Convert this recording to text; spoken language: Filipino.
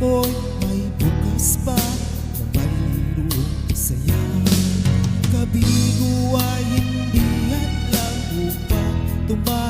mo may bukas pa na mayroong saya. Kabigo ay hindi at lang upang tumayo.